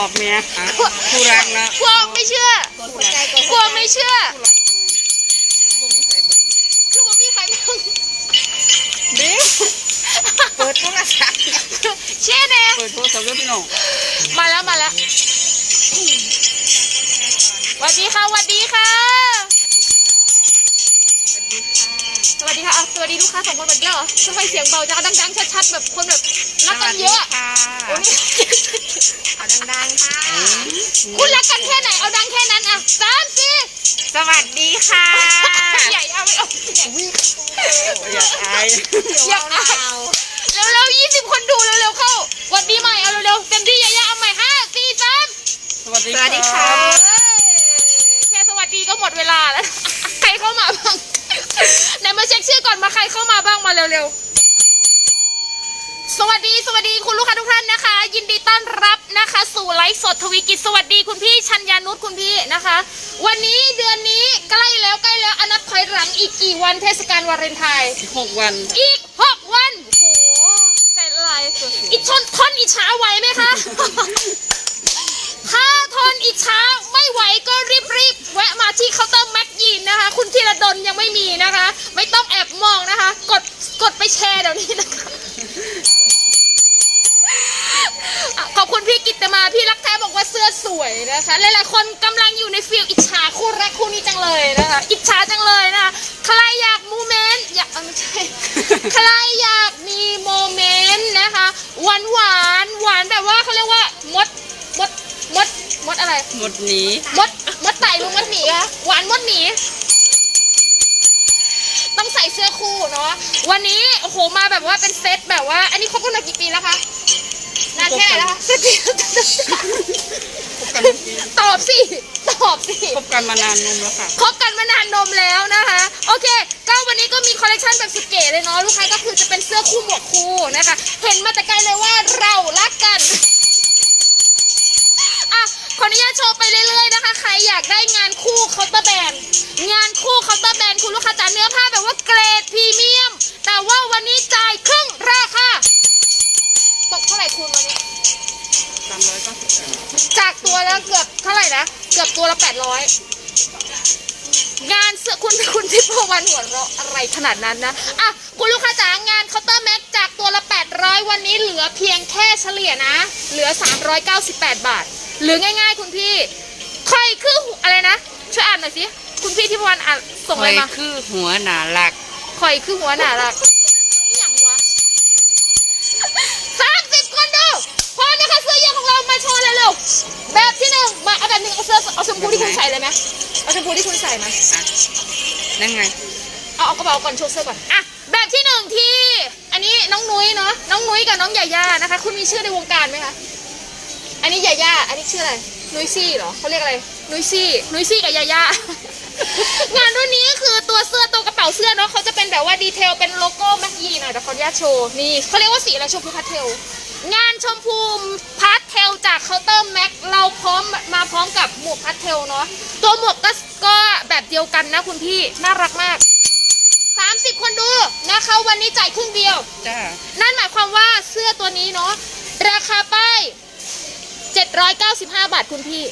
บอกเมียคู่รักนะกลัวไม่เชื่อกลัวไม่เชื่อบ่มีใครเบิ่งคือบ่มีใครบ้างเด้เปิดโทรศัพท์เช่แน่เปิดโทรศัพท์ด้วยพี่น้องมาแล้วมาแล้วสวัสดีค่ะสวัสดีค่ะสวัสดีค่ะอะสวัสดีลูกค้าสองคนแบบนี้เหรอทำไมเสียงเบาจังดังๆชัดๆแบบคนแบบ รักกันเยอะค่ะโอ้ยเอาดังๆค่ะ คุณรักกันแค่ไหน เอาดังแค่นั้นอะสามสี่สวัสดีค่ะ ใหญ่เอาไม่เอาใหญ่อยากอายอยากเอาเร็วๆยี่สิบคนดูเร็วๆเข้าสวัสดีใหม่เอาเร็วๆเต็มที่ยายาเอาใหม่ห้าสี่สามสวัสดีสวัสดีค่ะเอ้ยแค่สวัสดีก็หมดเวลาแล้ว ใครเข้ามาบ้างไหนมาเช็คชื่อก่อนมาใครเข้ามาบ้างมาเร็วๆ สวัสดีสวัสดีคุณลูกค้าทุกท่านนะคะ ยินดีต้อนรับนะคะ สู่ไลฟ์สดทวีกิจสวัสดีคุณพี่ชัญญานุชคุณพี่นะคะ วันนี้เดือนนี้ใกล้แล้วใกล้แล้วอนับถอยหลังอีกกี่วันเทศกาลวาเลนไทน์หกวันอีกหกวันโอ้โหใจละลายอิชนทนอิจฉาไหวไหมคะ ถ้าทนอิจฉาไม่ไหวก็รีบๆแวะมาที่เคาน์เตอร์แม็กยีนนะคะ คุณธีรดลยังไม่มีนะคะ ไม่ต้องแอบมองนะคะ กดกดไปแชร์เดี๋ยวนี้นะคะ อะขอบ คุณพี่กิตติมาพี่รักแท้บอกว่าเสื้อสวยนะคะ หลายๆคนกำลังอยู่ในฟิลอิจฉาคู่รักคู่นี้จังเลยนะคะ อิจฉาจังเลยนะคะใครอยากโมเมนต์อยากเอ้าไม่ใช่ใครอยากมีโมเมนต์นะคะหวานหวานๆหวานแบบว่าเขาเรียกว่ามดมดมดมดอะไรหมดหนี้มดมดไต่ลุงมดหมีคะหวานมดหมีต้องใส่เสื้อคู่เนาะวันนี้โอ้โหมาแบบว่าเป็นเซตแบบว่า อันนี้คบกันมากี่ปีแล้วคะนาน แค่ไหนแล้วคะสิบปีคบกันตอบสิ ตอบสิ คบกันมานานนมแล้วค่ะ คบกันมานานนมแล้วนะคะ โอเค ก็วันนี้ก็มีคอลเลคชันแบบสุดเก๋เลยเนาะ ลูกค้าก็คือจะเป็นเสื้อคู่หมวกคู่นะคะ เห็นมาแต่ไกลเลยว่าเรารักกันอะขออนุญาตโชว์ไปเรื่อยๆนะคะ ใครอยากได้งานคู่เคาน์เตอร์แบรนด์งานคู่เคาน์เตอร์แบรนด์คุณลูกค้าจ๋าเนื้อผ้าแบบว่าเกรดพรีเมียม แต่ว่าวันนี้จ่ายครึ่งราคา ตกเท่าไหร่คุณวันนี้สามร้อยเก้าสิบจากตัวละเกือบเท่าไหร่นะเกือบตัวละแปดร้อยงานเสื้อคุณคุณทิพวรรณหัวเราะอะไรขนาดนั้นนะอะคุณลูกค้าจ๋างานเคาน์เตอร์แม็กจากตัวละ800วันนี้เหลือเพียงแค่เฉลี่ยนะ เหลือ398บาท หรือง่าย ๆ คุณพี่ใครคืออะไรนะช่วยอ่านหน่อยสิคุณพี่ทิพวรรณอ่านส่งอะไรมาคือหัวหนาหลักข่อยคือหัวหน้ารักอหย่างวะสามสิบคนดูพร้อมนะคะเสื้อยืดของเรามาโชว์เร็วๆ แบบที่หนึ่งมาเอาแบบหนึ่งเอาเสื้อเอาชมพูที่คุณใส่เลยไหมเอาชมพูที่คุณใส่ไหมอะนั่นไง เอาเอากระเป๋าก่อนโชว์เสื้อก่อนอะแบบที่หนึ่งที่ อันนี้น้องนุ้ยเนาะน้องนุ้ยกับน้องยาย่านะคะ คุณมีชื่อในวงการไหมคะอันนี้ยาย่าอันนี้ชื่ออะไรนุ้ยซี่เหรอเขาเรียกอะไรนุ้ยซี่นุ้ยซี่กับยาย่างานรุ่นนี้ก็คือตัวเสื้อตัวกระเป๋าเสื้อเนาะเขาจะเป็นแบบว่าดีเทลเป็นโลโก้แม็กยีหน่อยเดี๋ยวขออนุญาตโชว์นี่เขาเรียกว่าสีอะไรชมพูพาสเทลงานชมพูพาส เทลจากเคาน์เตอร์แม็กเราพร้อมมาพร้อมกับหมวกพาสเทลเนาะตัวหมวกก็ก็แบบเดียวกันนะคุณพี่น่ารักมาก 30 คนดูนะคะวันนี้จ่ายครึ่งเดียว จ้านั่นหมายความว่าเสื้อตัวนี้เนาะราคาป้าย 795 บาทคุณพี่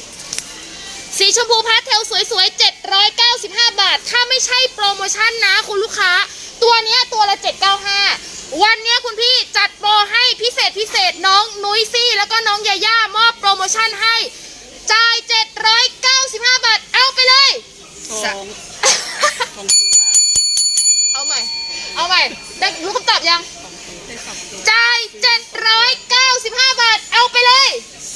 สีชมพูพาสเทลสวยๆ 795 บาท ถ้าไม่ใช่โปรโมชั่นนะคุณลูกค้า ตัวเนี้ยตัวละ 795 วันเนี้ยคุณพี่จัดโปรให้พิเศษพิเศษน้องนุ้ยซี่ แล้วก็น้องยาย่ามอบโปรโมชั่นให้จ่าย 795 บาท เอาไปเลยสองสองตัวเอาใหม่ เอาใหม่ ได้รู้คำตอบยังได้สองตัวจ่าย 795 บาท เอาไปเลย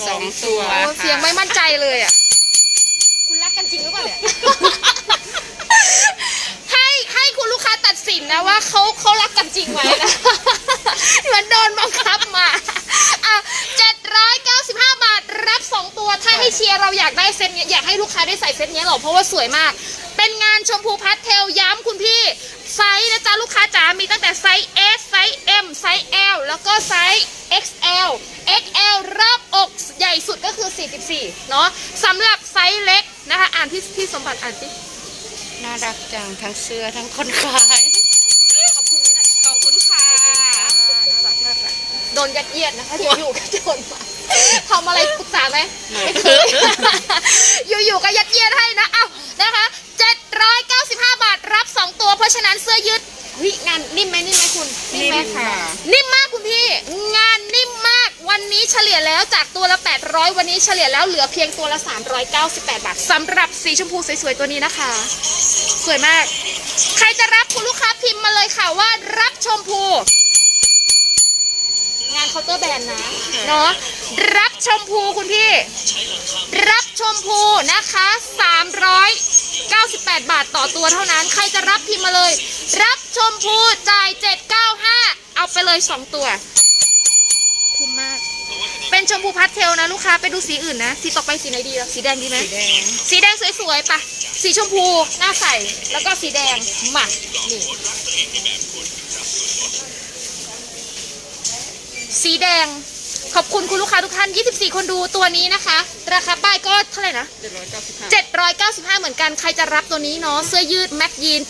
สองตัวโอ้เสียงไม่มั่นใจเลยอะ คุณรักกันจริงหรือเปล่าเนี่ย ตัดสินนะว่าเขาเขารักกันจริงไหมนะมือนโดนบังคับมาอะ795 บาทรับ 2 ตัว ถ้าให้เชียร์เราอยากได้เซตเนี้ยอยากให้ลูกค้าได้ใส่เซตเนี้ยหรอเพราะว่าสวยมาก เป็นงานชมพูพาสเทลย้ำคุณพี่ ไซส์นะจ๊ะลูกค้าจ๋ามีตั้งแต่ไซส์ S ไซส์ M ไซส์ L แล้วก็ไซส์ XL XL รอบอกใหญ่สุดก็คือ 44 เนาะสำหรับไซส์เล็กนะคะ อ่านพี่พี่สมบัติอ่านสิ น่ารักจังทั้งเสื้อทั้งคนขาย ขอบคุณนี่นะขอบคุณค่ะนยัดเยียดนะคะอยู่ๆก็โจรมาทำอะไรปรึกษาไหมไม่เคยอยู่ๆก็ยัดเยียดให้นะเอ้านะคะ795 บาทรับ 2 ตัว เพราะฉะนั้นเสื้อยืดเฮ้ยงานนิ่มไหมนิ่มไหมคุณนิ่มไหมนิ่มค่ะ นิ่มมากคุณพี่ งานนิ่มมาก วันนี้เฉลี่ยแล้วจากตัวละ 800 วันนี้เฉลี่ยแล้วเหลือเพียงตัวละ 398 บาทสำหรับสีชมพูสวยๆตัวนี้นะคะ สวยมาก ใครจะรับคุณลูกค้าพิมพ์มาเลยค่ะว่ารับชมพู งานเคาน์เตอร์แบรนด์นะเนาะรับชมพูคุณพี่ รับชมพูนะคะ 398 บาทต่อตัวเท่านั้น ใครจะรับพิมพ์มาเลย รับชมพูจ่าย 795 เอาไปเลย 2 ตัว คุ้มมาก เป็นชมพูพาสเทลนะลูกค้าไปดูสีอื่นนะ สีต่อไปสีไหนดีล่ะสีแดงดีไหม สีแดง สีแดงสวยๆปะสีชมพูหน้าใสแล้วก็สีแดงมานี่สีแดงขอบคุณคุณลูกค้าทุกท่าน 24 คนดูตัวนี้นะคะ ราคาป้ายก็เท่าไหร่นะเจ็ดร้อยเก้าสิบห้า795 เหมือนกัน ใครจะรับตัวนี้เนาะ เสื้อยืดแม็กยีน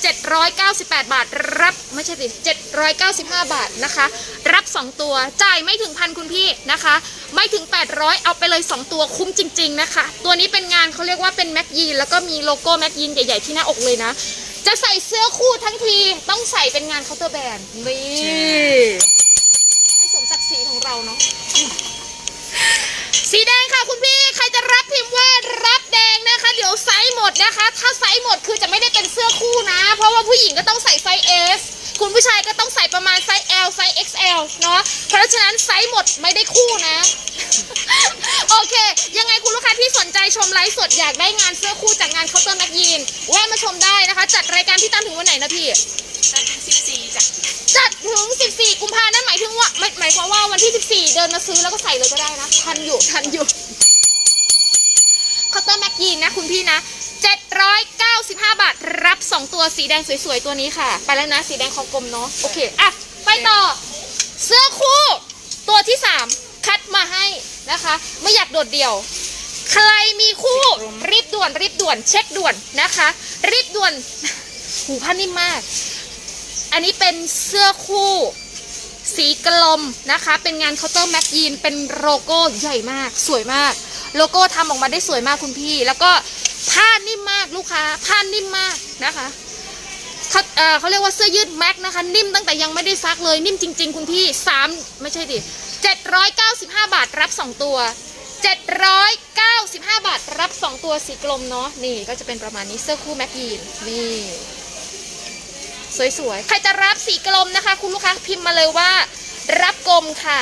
798 บาท รับ ไม่ใช่สิ 795 บาทนะคะ รับ 2 ตัว จ่ายไม่ถึงพันคุณพี่นะคะ ไม่ถึง 800 เอาไปเลย 2 ตัวคุ้มจริง ๆ นะคะ ตัวนี้เป็นงานเขาเรียกว่าเป็นแม็กยีนแล้วก็มีโลโก้แม็กยีนใหญ่ ๆ ที่หน้าอกเลยนะ จะใส่เสื้อคู่ทั้งทีต้องใส่เป็นงานเคาน์เตอร์แบรนด์นี่ให้สมศักดิ์ศรีของเราเนาะสีแดงค่ะคุณพี่ใครจะรับพิมพ์ว่ารับแดงนะคะ เดี๋ยวไซส์หมดนะคะ ถ้าไซส์หมดคือจะไม่ได้เป็นเสื้อคู่นะ เพราะว่าผู้หญิงก็ต้องใส่ไซส์ S คุณผู้ชายก็ต้องใส่ประมาณไซส์ L ไซส์ XL เนาะเพราะฉะนั้นไซส์หมดไม่ได้คู่นะ โอเค ยังไงคุณลูกค้าที่สนใจชมไลฟ์สดอยากได้งานเสื้อคู่จากงานเคาน์เตอร์แม็กยีนแวะมาชมได้นะคะ จัดรายการที่ตั้งถึงวันไหนนะพี่ จันทร์สิบสี่จ้ะจัดถึง 14 กุมภานั่นหมายถึงว่าหมายหมายความว่าวันที่ 14 เดินมาซื้อแล้วก็ใส่เลยก็ได้นะ ทันอยู่ทันอยู่เคาน์เตอร์แม็กยีนนะคุณพี่นะ 795 บาท รับ 2 ตัวสีแดงสวยๆ ตัวนี้ค่ะ ไปแล้วนะ สีแดงคอกลมเนาะ โอเค อะ ไปต่อ เสื้อคู่ ตัวที่ 3 คัดมาให้นะคะ ไม่อยากโดดเดี่ยว ใครมีคู่ รีบด่วน รีบด่วน เช็คด่วนนะคะ รีบด่วน หูผ้านิ่มมาก อันนี้เป็นเสื้อคู่สีกลมนะคะ เป็นงานเคาน์เตอร์แม็กยีนเป็นโลโก้ใหญ่มาก สวยมาก โลโก้ทำออกมาได้สวยมากคุณพี่ แล้วก็ ผ้านิ่มมากลูกค้า ผ้านิ่มมากนะคะเขาเอ่อเขาเรียกว่าเสื้อยืดแม็กนะคะ นิ่มตั้งแต่ยังไม่ได้ซักเลยนิ่มจริง ๆ คุณพี่สามไม่ใช่ดิ795บาทรับ2ตัว795บาทรับ2ตัวสีกลมเนาะนี่ก็จะเป็นประมาณนี้เสื้อคู่แม็กยีนนี่สวยๆ ใครจะรับสีกลมนะคะ คุณลูกค้าพิมพ์มาเลยว่า รับกลมค่ะ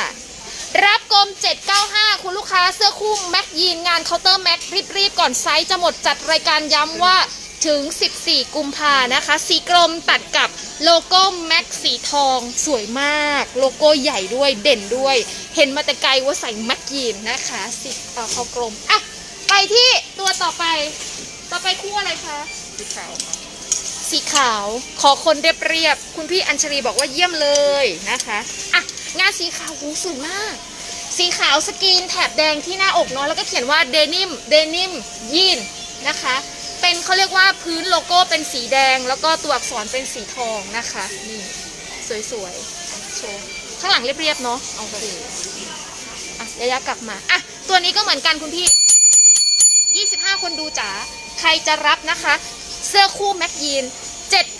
รับกลม 795 คุณลูกค้าเสื้อคู่แม็กยีนงานเคาน์เตอร์แม็กรีบๆ ก่อนไซส์จะหมดจัดรายการย้ำว่าถึง 14 กุมภานะคะ สีกลมตัดกับโลโก้แม็กสีทองสวยมาก โลโก้ใหญ่ด้วยเด่นด้วย เห็นมาแต่ไกลว่าใส่แม็กยีนนะคะสีเอ่อเขากลมอะไปที่ตัวต่อไป ต่อไปคู่อะไรคะ สีขาวสีขาวขอคนเรียบเรียบๆคุณพี่อัญชลีบอกว่าเยี่ยมเลยนะคะอะ งานสีขาวหูสวยมาก สีขาวสกรีนแถบแดงที่หน้าอกเนาะแล้วก็เขียนว่าเดนิมเดนิมยีนนะคะ เป็นเขาเรียกว่าพื้นโลโก้เป็นสีแดง แล้วก็ตัวอักษรเป็นสีทองนะคะนี่สวยๆโชว์ข้างหลังเรียบๆเนาะโอเคอะยายากลับมาอะตัวนี้ก็เหมือนกันคุณพี่ 25 คนดูจ๋าใครจะรับนะคะ เสื้อคู่แม็กยีน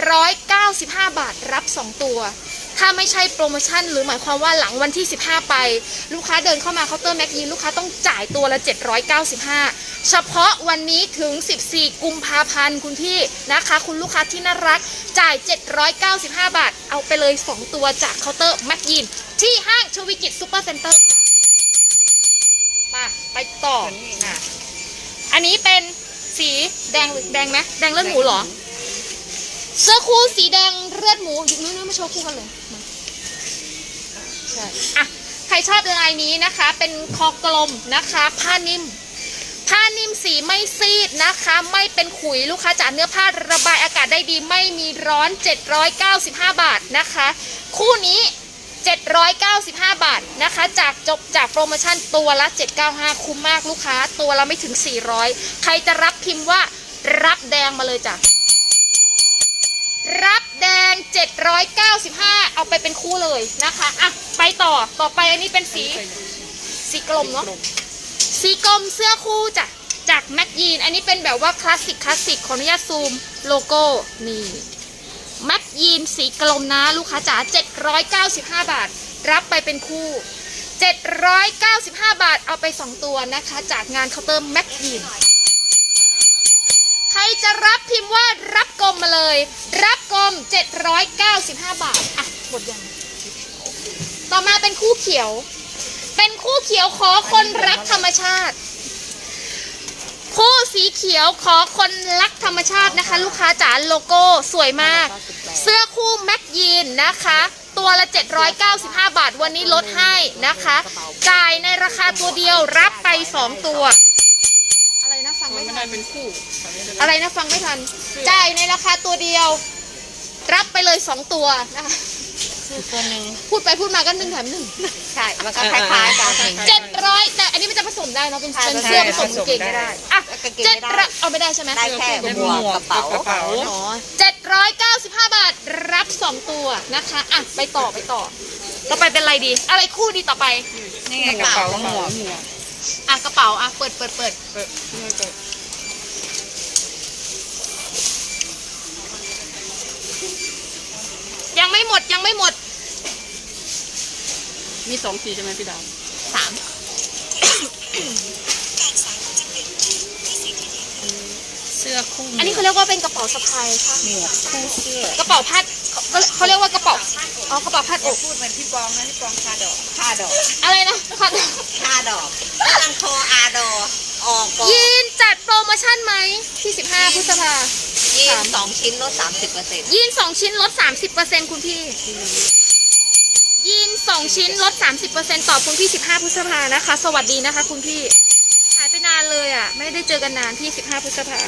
795 บาทรับ 2 ตัว ถ้าไม่ใช่โปรโมชั่นหรือหมายความว่าหลังวันที่ 15 ไป ลูกค้าเดินเข้ามาเคาน์เตอร์แม็กยีนลูกค้าต้องจ่ายตัวละ 795 เฉพาะวันนี้ถึง 14 กุมภาพันธ์คุณพี่นะคะ คุณลูกค้าที่น่ารักจ่าย 795 บาท เอาไปเลย 2 ตัวจากเคาน์เตอร์แม็กยีนที่ห้างชวิกิจซูเปอร์เซ็นเตอร์ค่ะมาไปต่ออะอันนี้เป็นสีแดงแดงไหมแดงเลือดหมูเหรอเสื้อคู่สีแดงเลือดหมูอยู่นู้นๆมาโชว์คู่กันเลย ใช่อะใครชอบลายนี้นะคะ เป็นคอกลมนะคะ ผ้านิ่ม ผ้านิ่มสีไม่ซีดนะคะ ไม่เป็นขุยลูกค้าจ๋าเนื้อผ้าระบายอากาศได้ดีไม่มีร้อน 795 บาทนะคะ คู่นี้ 795 บาทนะคะ จากจบจากโปรโมชั่นตัวละ 795 คุ้มมากลูกค้า ตัวละไม่ถึง 400 ใครจะรับพิมพ์ว่ารับแดงมาเลยจ้ะ แแดง 795 เอาไปเป็นคู่เลยนะคะอะไปต่อต่อไปอันนี้เป็นสีสีกลมเนาะสีกลมเสื้อคู่จ้ะจากแม็กยีนอันนี้เป็นแบบว่าคลาสสิกคลาสสิกขออนุญาตซูมโลโก้นี่แม็กยีนสีกลมนะลูกค้าจ๋า795 บาท รับไปเป็นคู่ 795 บาทเอาไป 2 ตัวนะคะ จากงานเคาน์เตอร์แม็กยีนใคร จะรับพิมพ์ว่ารับกลมมาเลย รับกลม 795 บาท อะหมดยัง ต่อมาเป็นคู่เขียว เป็นคู่เขียวขอคนรักธรรมชาติ คู่สีเขียวขอคนรักธรรมชาตินะคะ ลูกค้าจ๋าโลโก้สวยมาก เสื้อคู่แม็กยีนนะคะตัวละ 795 บาท วันนี้ลดให้นะคะ จ่ายในราคาตัวเดียวรับไป 2 ตัว ไรนะฟังมัไม่นไม่ทัได้นเป็นคู่อะไรนะฟังไม่ทันจ่ายในราคาตัวเดียว รับไปเลย2ตัวนะคะตัวหนึ่งพูดไปพูดมาก็หนึ่งแถมหนึ่งใช่ มันก็คล้ายๆกันเจ็ดร้อยแต่อันนี้มันจะผสมได้เนาะเป็นใช่เป็นเสื้อผสมผสมกางเกงได้ก็ได้อะกางเกงเจ็ดไม่ได้ร้อยเอาไม่ได้ใช่ไหมได้แค่หมวกกระเป๋ากระเป๋าอ๋อเจ็ดร้อยเก้าสิบห้าบาทรับสองตัวนะคะอะไปต่อไปต่อต่อไปเป็นอะไรดี อะไรคู่ดีต่อไปนี่ไงกกระระเป๋าเป๋าหมวกอะกระเป๋าอะเปิดเปิดเปิด เปิดนี่ก็ ยังไม่หมดยังไม่หมด มีสองสีใช่ไหมพี่ดาวสามเสื้อคู่อันนี้เขาเรียกว่าเป็นกระเป๋าสะพายค่ะหมวกคู่เสื้อกระเป๋าพัดเขาเขาเรียกว่ากระเป๋าอ๋อกระเป๋าพัดอย่าอกพูดเหมือนพี่ปองนะพี่ปองคาดอกคาดอก อะไรนะพัดคาดอกตั้งคออาดอออกกอยีนจัดโปรโมชั่นไหมที่15พฤษภา ยีนสองชิ้นลดสามสิบเปอร์เซ็นต์ยีนสองชิ้นลด30%คุณพี่ ยีนสองชิ้นลด30%ต่อคุณพี่15พฤษภานะคะ สวัสดีนะคะ คุณพี่ หายไปนานเลยอะ ไม่ได้เจอกันนานที่15พฤษภา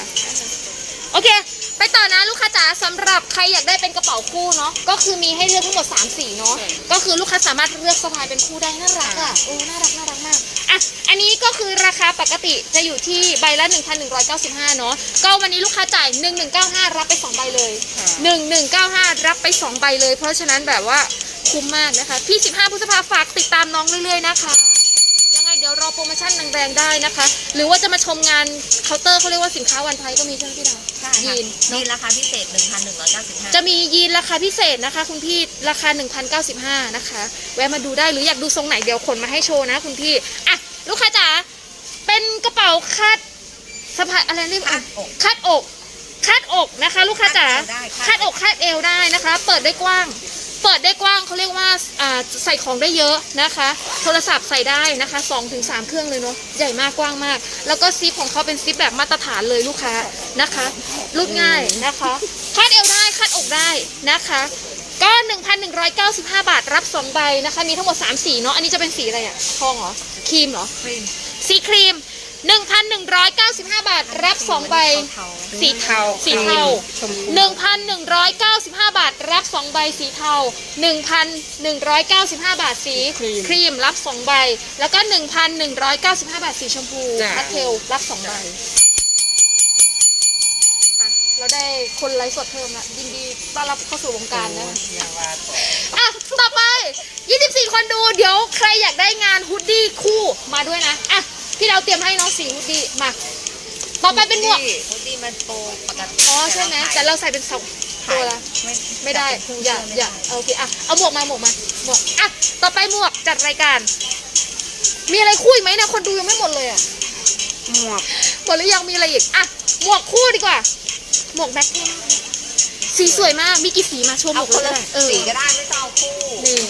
โอเค ไปต่อนะลูกค้าจ๋าสำหรับใครอยากได้เป็นกระเป๋าคู่เนาะ ก็คือมีให้เลือกทั้งหมด3สีเนาะ ก็คือลูกค้าสามารถเลือกสะพายเป็นคู่ได้น่ารักอะ โอ้ น่ารักน่ารักมาก อันนี้ก็คือราคาปกติจะอยู่ที่ใบละ 1,195 เนาะก็วันนี้ลูกค้าจ่าย 1195 รับไป 2 ใบเลย 1195 รับไป 2 ใบเลย เพราะฉะนั้นแบบว่าคุ้มมากนะคะ พี่ 15พฤษภาฝากติดตามน้องเรื่อยๆนะคะยังไงเดี๋ยวรอโปรโมชั่นแรงๆได้นะคะ หรือว่าจะมาชมงานเคาน์เตอร์เขาเรียกว่าสินค้าวันไทยก็มีใช่ไหมพี่ดาว ใช่ยีค่ะนนี่ราคาพิเศษหนึ่งพันหนึ่งร้อยเก้าสิบห้าจะมียีนราคาพิเศษนะคะ คุณพี่ราคา 1,095 นะคะ แวะมาดูได้หรืออยากดูทรงไหนเดี๋ยวขนมาให้โชว์นะคุณพี่อะ ลูกค้าจ๋าเป็นกระเป๋าคาดสะพายอะไรเรียกอะคาดอกคาดอกนะคะ ลูกค้าจ๋าคาดอกคาดเอวได้นะคะ เปิดได้กว้าง เปิดได้กว้างเขาเรียกว่าอ่าใส่ของได้เยอะนะคะ โทรศัพท์ใส่ได้นะคะ2-3ถึงเครื่องเลยเนาะใหญ่มากกว้างมาก แล้วก็ซิปของเขาเป็นซิปแบบมาตรฐานเลยลูกค้านะคะรูดง่ายนะคะคาดเอวได้คาดอกได้นะคะ ก็ 1,195 บาทรับ 2 ใบนะคะ มีทั้งหมด 3 สีเนาะ อันนี้จะเป็นสีอะไรอะทองเหรอ ครีมเหรอ ครีม สีครีม 1,195 บาทรับ 2 ใบเทาสีเทา สีเทาชมพู1,195 บาทรับ 2 ใบสีเทา 1,195 บาทสีครีมรับ 2 ใบ แล้วก็ 1,195 บาทสีชมพูพาสเทลรับ 2 ใบไป เราได้คนไลฟ์สดเพิ่มละยินดีต้อนรับเข้าสู่วงการนะคะอย่างว่าต่ออะต่อไป 24 คนดู เดี๋ยวใครอยากได้งานฮุดดี้คู่มาด้วยนะอะพี่เราเตรียมให้น้องสีฮุดดี้มาต่อไปเป็นหมวกฮูดดี้มันโปรปกติอ๋อใช่ไหมแต่เราใส่เป็นสองตัวละไม่ไม่ได้แต่เป็นคู่อย่าเสื้อย่าโอเคอะเอาหมวกมาหมวกมาหมวกอะต่อไปหมวกจัดรายการ มีอะไรคู่อีกไหมนะคนดูยังไม่หมดเลยอะหมวกหมดหรือยังมีอะไรอีกอะหมวกคู่ดีกว่า หมวกแบ็คเท่มากสีสวยมาก มีกี่สีมาโชว์หมเอาวกคนเลละยเออสีก็ได้ไม่ต้องเอาคู่นี่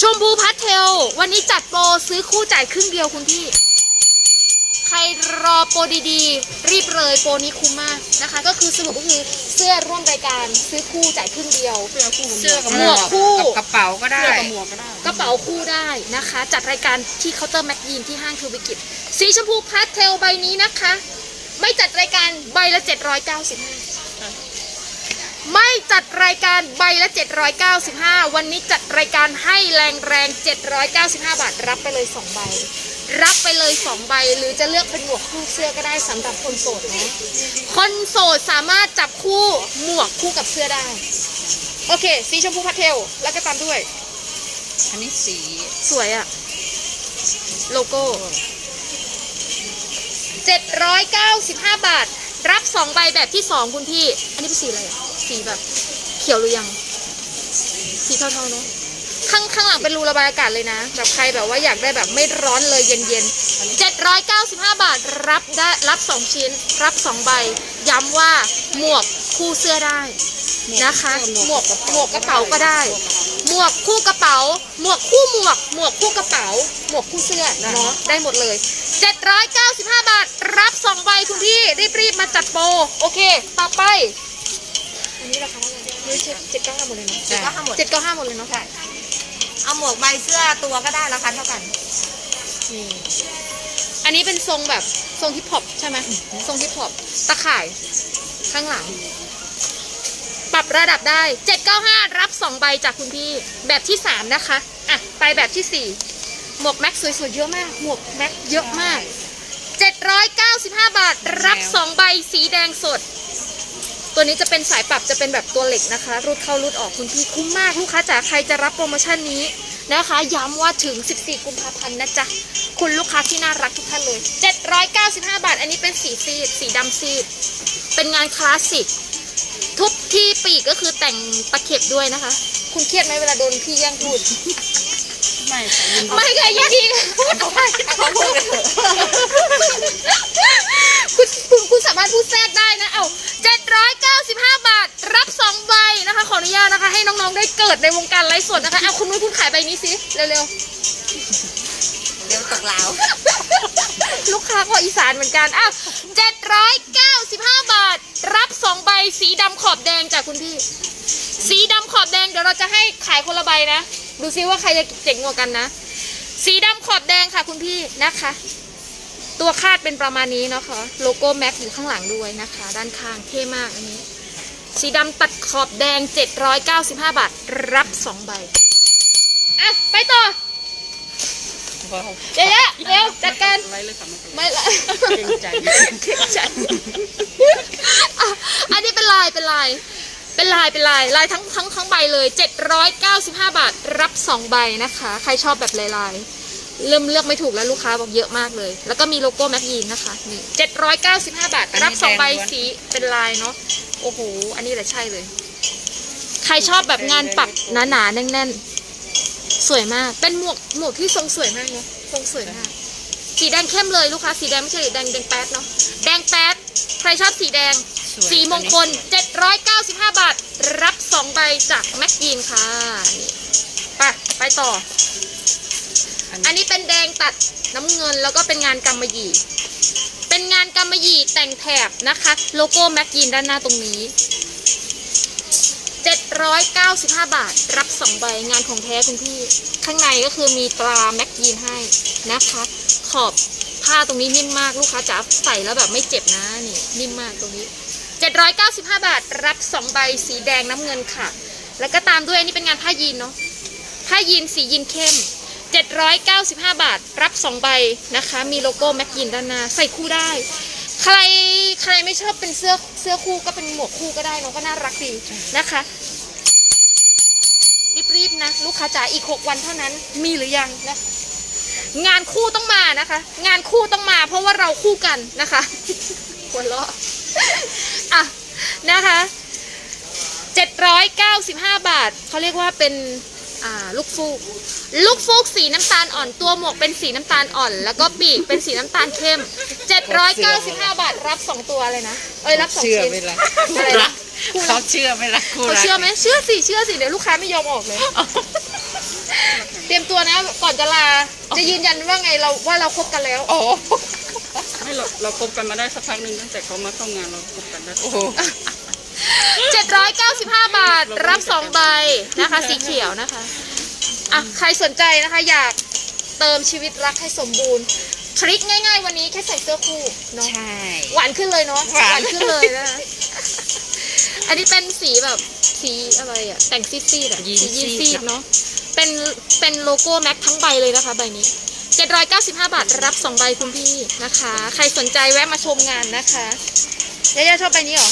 ชมพูพาสเทล วันนี้จัดโปรซื้อคู่จ่ายครึ่งเดียวคุณพี่ ใครรอโปรดีๆ รีบเลยโปรนี้คุ้มมากนะคะ ก็คือสรุปก็คือเสื้อร่วมรายการซื้อคู่จ่ายครึ่งเดียว เสื้อคู่เสื้อกับหมวกคู่ กับกระเป๋าก็ได้ เสื้อกับหมวกก็ได้กระเป๋าคู่ได้นะคะ จัดรายการที่เคาน์เตอร์แม็กยีนที่ห้างทูบิกิตสีชมพูพาสเทลใบนี้นะคะ ไม่จัดรายการใบละ 795 ไม่จัดรายการใบละ 795 วันนี้จัดรายการให้แรงแรงๆ795 บาท รับไปเลย 2 ใบ รับไปเลย 2 ใบ หรือจะเลือกเป็นหมวกคู่เสื้อก็ได้สำหรับคนโสดนะ คนโสดสามารถจับคู่หมวกคู่กับเสื้อได้ โอเค สีชมพูพาสเทล แล้วก็ตามด้วย อันนี้สี สวยอะโลโก้ 795 บาท รับ 2 ใบแบบที่ 2 คุณพี่ อันนี้เป็นสีอะไรอะสีแบบเขียวหรือยัง สีเทาๆเนาะข้างข้างหลังเป็นรูระบายอากาศเลยนะ แบบใครแบบว่าอยากได้แบบไม่ร้อนเลยเย็นๆ 795 บาทรับได้รับ 2 ชิ้น รับ 2 ใบ ย้ำว่าหมวกคู่เสื้อได้นะคะ หมวกหมวกกระเป๋าก็ได้ หมวกคู่กระเป๋า หมวกคู่หมวก หมวกคู่กระเป๋า หมวกคู่เสื้อเนาะได้หมดเลย 795 บาท รับ 2 ใบคุณพี่ รีบ ๆ มาจัดโปร โอเค ต่อไป อันนี้ราคาเท่าไหร่นี่เจ็ดเก้าห้าหมดเลยเนาะเจ็ดก็ห้าหมด เจ็ดเก้าห้าหมดเลยเนาะใช่เอาหมวกใบเสื้อตัวก็ได้ราคาเท่ากัน นี่อันนี้เป็นทรงแบบทรงฮิปฮอปใช่ไหมทรงฮิปฮอปตะข่ายข้างหลัง ปรับระดับได้ 795 รับ 2 ใบจากคุณพี่ แบบที่ 3 นะคะ อะ ไปแบบที่ 4 หมวกแม็กสวยๆเยอะมาก หมวกแม็กเยอะมาก 795 บาท รับ 2 ใบสีแดงสด ตัวนี้จะเป็นสายปรับจะเป็นแบบตัวเหล็กนะคะ รูดเข้ารูดออกคุณพี่คุ้มมากลูกค้าจ๋าใครจะรับโปรโมชั่นนี้นะคะ ย้ำว่าถึง 14 กุมภาพันธ์นะจ๊ะ คุณลูกค้าที่น่ารักทุกท่านเลย 795 บาท อันนี้เป็นสีซีดสีดำซีด เป็นงานคลาสสิก ทุบที่ปีกก็คือแต่งตะเข็บด้วยนะคะ คุณเครียดไหมเวลาโดนพี่แย่งพูด ไม่ค่ะยินดีไม่ค่ะยินดีพูดอะไรเขาพูดไปเถอะคุณคุณคุณสามารถพูดแทรกได้นะ เอา795 บาท รับ2ใบนะคะ ขออนุญาตนะคะ ให้น้องๆได้เกิดในวงการไลฟ์สดนะคะ เอาคุณนุ้ยคุณขายใบนี้สิ เร็วๆ ดี๋ยวตกลาๆลูกค้าก็อีสานเหมือนกันอ้าว795บาท รับ2ใบสีดำขอบแดงจากคุณพี่ สีดำขอบแดงเดี๋ยวเราจะให้ขายคนละใบนะ ดูซิว่าใครจะเจ๋งกว่ากันนะ สีดำขอบแดงค่ะคุณพี่นะคะ ตัวคาดเป็นประมาณนี้นะคะโลโก้แม็กอยู่ข้างหลังด้วยนะคะ ด้านข้างเท่มากอันนี้ สีดำตัดขอบแดง 795 บาท รับ2ใบอะไปต่อ เดี๋ยวๆเร็วจัดการไว้เลยค่ะไม่เป็นไรไม่ละเกรงใจเก่งใจอะอันนี้เป็นลายเป็นลายเป็นลายเป็นลายลายทั้งทั้งทั้งใบเลย 795 บาทรับ 2 ใบนะคะ ใครชอบแบบลายลายๆเริ่มเลือกไม่ถูกแล้วลูกค้าบอกเยอะมากเลย แล้วก็มีโลโก้แม็กยีนนะคะนี่795 บาท รับ 2 ใบสีเป็นลายเนาะโอ้โห อันนี้แหละใช่เลย ใครชอบแบบงานปักหนาๆแน่นๆ สวยมาก เป็นหมวกหมวกที่ทรงสวยมากเนาะทรงสวยมาก สีแดงเข้มเลยลูกค้า สีแดงไม่ใช่แดงแดงแป๊ดเนาะ แดงแป๊ด ใครชอบสีแดง สวยสีมงคล 795 บาท รับ 2 ใบจากแม็กยีนค่ะนี่ไปไปต่อ อันนี้เป็นแดงตัดน้ำเงินแล้วก็เป็นงานกำมะหยี่ เป็นงานกำมะหยี่แต่งแถบนะคะ โลโก้แม็กยีนด้านหน้าตรงนี้ 795 บาท รับ 2 ใบงานของแท้คุณพี่ ข้างในก็คือมีตราแม็กยีนให้นะคะ ขอบผ้าตรงนี้นิ่มมากลูกค้าจ๋าใส่แล้วแบบไม่เจ็บนะนี่นิ่มมากตรงนี้ 795 บาท รับ 2 ใบสีแดงน้ำเงินค่ะ แล้วก็ตามด้วยอันนี้เป็นงานผ้ายีนเนาะผ้ายีนสียีนเข้ม 795 บาท รับ 2 ใบนะคะ มีโลโก้แม็กยีนด้านหน้าใส่คู่ได้ใครใครไม่ชอบเป็นเสื้อเสื้อคู่ก็เป็นหมวกคู่ก็ได้เนอะก็น่ารักดีนะคะ รีบๆนะ ลูกค้าจ๋าอีก 6 วันเท่านั้นมีหรือยังนะคะงานคู่ต้องมานะคะ งานคู่ต้องมาเพราะว่าเราคู่กันนะคะหัวเราะอะนะคะ795 บาท เขาเรียกว่าเป็นอ่าลูกฟูก ลูกฟูกสีน้ำตาลอ่อนตัวหมวกเป็นสีน้ำตาลอ่อน แล้วก็ปีกเป็นสีน้ำตาลเข้ม 795 บาทรับ 2 ตัวเลยนะ เอ้ยรับ2เชื่อชิ้นไหมล่ะอะไรนะ เขาเชื่อไหมล่ะคู่เขารักเชื่อไหมเชื่อสิเชื่อสิเดี๋ยวลูกค้าไม่ยอมออกเลยเตรียมตัวนะก่อนจะลาจะยืนยันว่าไงเราว่าเราคบกันแล้ว โอ้ไม่เราเราคบกันมาได้สักพักหนึ่งตั้งแต่เขามาเข้างานเราคบกันได้โอ้โห795 บาทรับ 2 ใบนะคะ สีเขียวนะคะอะใครสนใจนะคะอยากเติมชีวิตรักให้สมบูรณ์ทริคง่าย ๆ วันนี้แค่ใส่เสื้อคู่เนาะใช่ หวานขึ้นเลยเนาะหวาน ขึ้นเลยนะคะ อันนี้เป็นสีแบบสีอะไรอะแต่งซีดๆอะสียีนซีดเนาะเป็นเป็นโลโก้แม็กทั้งใบเลยนะคะ ใบนี้ 795 บาทรับ2ใบคุณพี่นะคะ ใครสนใจแวะมาชมงานนะคะยาย่าชอบใบนี้เหรอ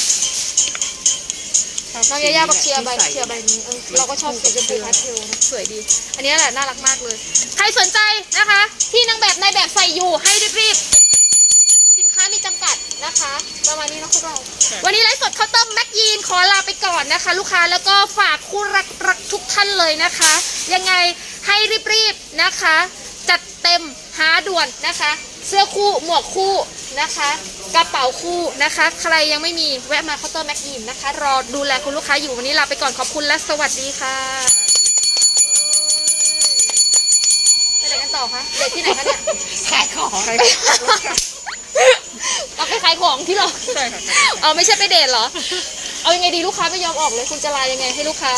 น้องยาย่าบอกเชียร์ใบเชียร์ใบนี้เออเราก็ชอบสีชมพูพาสเทลนะสวยดี อันนี้แหละน่ารักมากเลย ใครสนใจนะคะ ที่นางแบบนายแบบใส่อยู่ให้รีบๆสินค้ามีจำกัดนะคะ ประมาณนี้นะพวกเรา วันนี้ไลฟ์สดข้าวต้มแม็กยีนขอลาไปก่อนนะคะ ลูกค้าแล้วก็ฝากคู่รักรักทุกท่านเลยนะคะ ยังไงให้รีบๆนะคะ จัดเต็มหาด่วนนะคะ เสื้อคู่หมวกคู่นะคะ กระเป๋าคู่นะคะ ใครยังไม่มีแวะมาเคาน์เตอร์แม็กยินนะคะ รอดูแลคุณลูกค้าอยู่วันนี้ลาไปก่อนขอบคุณและสวัสดีค่ะไปไหนกันต่อคะเด็กที่ไหนคะเนี่ยขายของ ไปขายของที่เราใช่ค่ะเอาไม่ใช่ไปเดทเหรอ เอายังไงดีลูกค้าไม่ยอมออกเลย คุณจะลายังไงให้ลูกค้า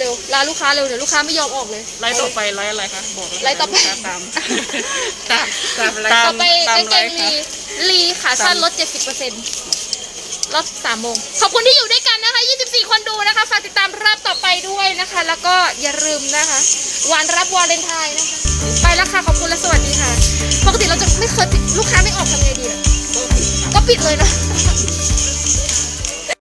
เร็วๆลาลูกค้าเร็วเดี๋ยวลูกค้าไม่ยอมออกเลย ไลฟ์ต่อไปไลฟ์อะไรคะบอกเลยไลฟ์ต่อไปลูกค้าตามตามตามไลฟ์ต่อไปตามกางเกไลงฟ์ลีค่ะลีขาสั้นลด 70%รอบ3โมง ขอบคุณที่อยู่ด้วยกันนะคะ 24 คนดูนะคะ ฝากติดตามรอบต่อไปด้วยนะคะ แล้วก็อย่าลืมนะคะ วันรับวาเลนไทน์นะคะ ไปแล้วค่ะ ขอบคุณและสวัสดีค่ะ ปกติเราจะ ไม่เคยปิดลูกค้าไม่ออกทำไงดีอะก็ปิดเลยนะ